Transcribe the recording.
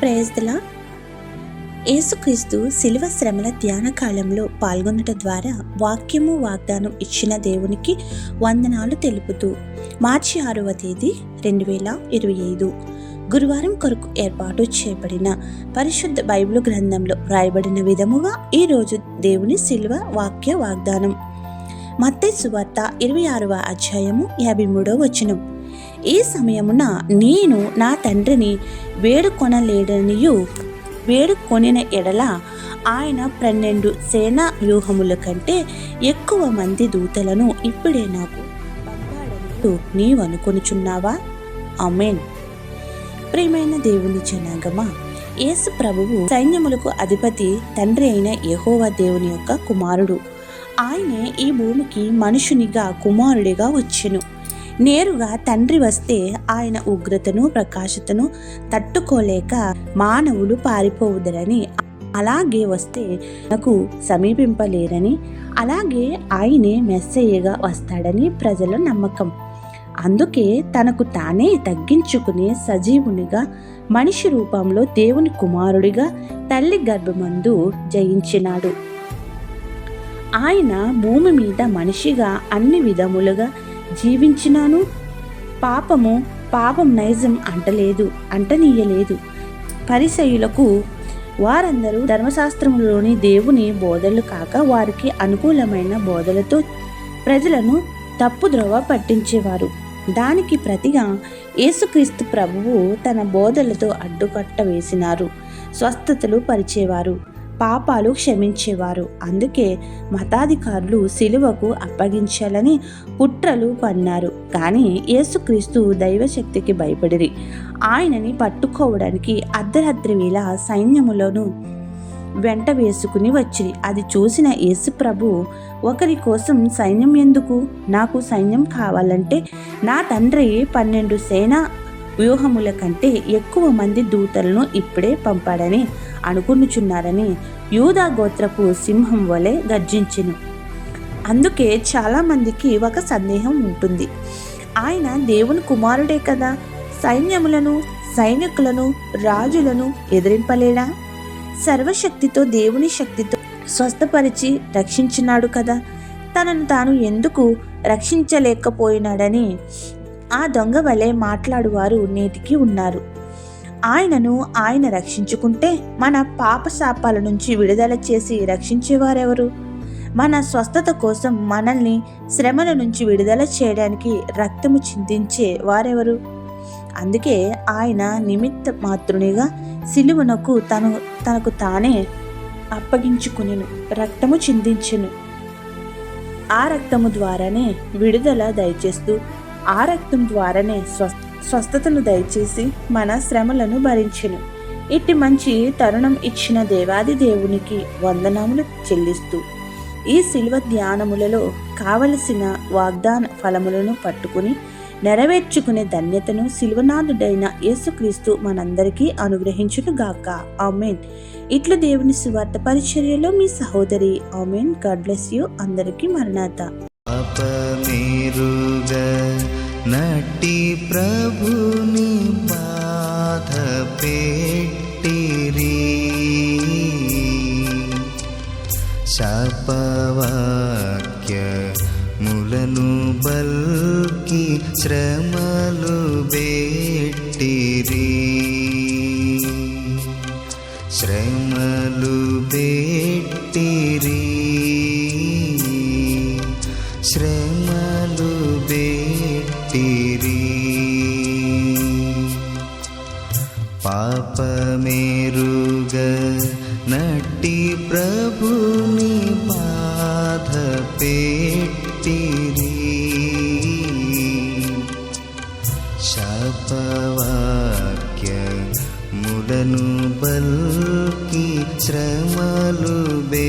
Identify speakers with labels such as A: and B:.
A: ప్రేయస్దలా. యేసుక్రీస్తు శిలువ శ్రమల ధ్యాన కాలంలో పాల్గొనటం ద్వారా వాక్యము వాగ్దానం ఇచ్చిన దేవునికి వందనాలు తెలుపుతూ మార్చి ఆరవ తేదీ రెండు వేల ఇరవై ఐదు గురువారం కొరకు ఏర్పాటు చేయబడిన పరిశుద్ధ బైబిల్ గ్రంథంలో రాయబడిన విధముగా ఈరోజు దేవుని శిలువ వాక్య వాగ్దానం మత్తే సువార్త ఇరవై ఆరవ అధ్యాయము యాభై మూడవ వచనం. ఈ సమయమున నేను నా తండ్రిని వేడుకొనలేడనియు వేడుకొనిన ఎడల ఆయన పన్నెండు సేనా వ్యూహముల కంటే ఎక్కువ మంది దూతలను ఇప్పుడే నాకు నీవు అనుకొనుచున్నావా? అమేన్ ప్రియమైన దేవుని జనాగమా యేసు ప్రభువు సైన్యములకు అధిపతి తండ్రి అయిన యహోవా దేవుని యొక్క కుమారుడు. ఆయనే ఈ భూమికి మనుషునిగా కుమారుడిగా వచ్చెను. నేరుగా తండ్రి వస్తే ఆయన ఉగ్రతను ప్రకాశతను తట్టుకోలేక మానవులు పారిపోవుదరని అలాగే వస్తే నాకు సమీపింపలేరని అలాగే ఆయనే మెస్సయ్యగా వస్తాడని ప్రజల నమ్మకం. అందుకే తనకు తానే తగ్గించుకునే సజీవునిగా మనిషి రూపంలో దేవుని కుమారుడిగా తల్లి గర్భమందు జయించినాడు. ఆయన భూమి మీద మనిషిగా అన్ని విధములుగా జీవించినాను. పాపము పాపం నైజం అంటలేదు అంటనీయలేదు. పరిసయులకు వారందరూ ధర్మశాస్త్రములోని దేవుని బోధలు కాక వారికి అనుకూలమైన బోధలతో ప్రజలను తప్పుద్రోవ పట్టించేవారు. దానికి ప్రతిగా యేసుక్రీస్తు ప్రభువు తన బోధలతో అడ్డుకట్ట వేసినారు స్వస్థతలు పరిచేవారు. పాపాలు క్షమించేవారు. అందుకే మతాధికారులు సిలువకు అప్పగించాలని కుట్రలు పన్నారు. కానీ యేసుక్రీస్తు దైవశక్తికి భయపడిరి. ఆయనని పట్టుకోవడానికి అర్ధరాత్రి వేళ సైన్యములను వెంట వేసుకుని వచ్చిరి. అది చూసిన యేసు ప్రభు ఒకరి కోసం సైన్యం ఎందుకు? నాకు సైన్యం కావాలంటే నా తండ్రి పన్నెండు సేనా వ్యూహముల కంటే ఎక్కువ మంది దూతలను ఇప్పుడే పంపాడని అనుకునుచున్నారని యూదా గోత్రపు సింహం వలె గర్జించెను. అందుకే చాలామందికి ఒక సందేహం ఉంటుంది. ఆయన దేవుని కుమారుడే కదా. సైన్యములను సైనికులను రాజులను ఎదిరింపలేడా? సర్వశక్తితో దేవుని శక్తితో స్వస్థపరిచి రక్షించినాడు కదా. తనను తాను ఎందుకు రక్షించలేకపోయినాడని ఆ దొంగ వలె మాట్లాడువారు నేటికి ఉన్నారు. ఆయనను ఆయన రక్షించుకుంటే మన పాప శాపాల నుంచి విడుదల చేసి రక్షించేవారెవరు? మన స్వస్థత కోసం మనల్ని శ్రమల నుంచి విడుదల చేయడానికి రక్తము చిందించే వారెవరు? అందుకే ఆయన నిమిత్త మాతృనిగా సిలువనకు తను తనకు తానే అప్పగించుకునిను రక్తము చిందించెను. ఆ రక్తము ద్వారానే విడుదల దయచేస్తూ ఆ రక్తం ద్వారానే స్వస్థతను దయచేసి మన శ్రమలను భరించెను. ఇట్టి మంచి తరుణం ఇచ్చిన దేవాది దేవునికి వందనములు చెల్లిస్తూ ఈ శిల్వ ధ్యానములలో కావలసిన వాగ్దాన ఫలములను పట్టుకుని నెరవేర్చుకునే ధన్యతను శిల్వనాథుడైన యేసుక్రీస్తు మనందరికీ అనుగ్రహించునుగాక ఆమెన్. ఇట్లు దేవుని సువార్త పరిచర్యలో మీ సహోదరి ఆమెన్. గాడ్ బ్లెస్ యూ అందరికీ మరణాత.
B: నటి ప్రభుని బాధ పెట్టిరి శాపవాక్య ములను బల్కి శ్రమలు బెట్టిరి పాపమేరుగ నటి ప్రభుని బాధ పెట్టిరి శాపవాక్య ముడను బల్కి శ్రమలు బే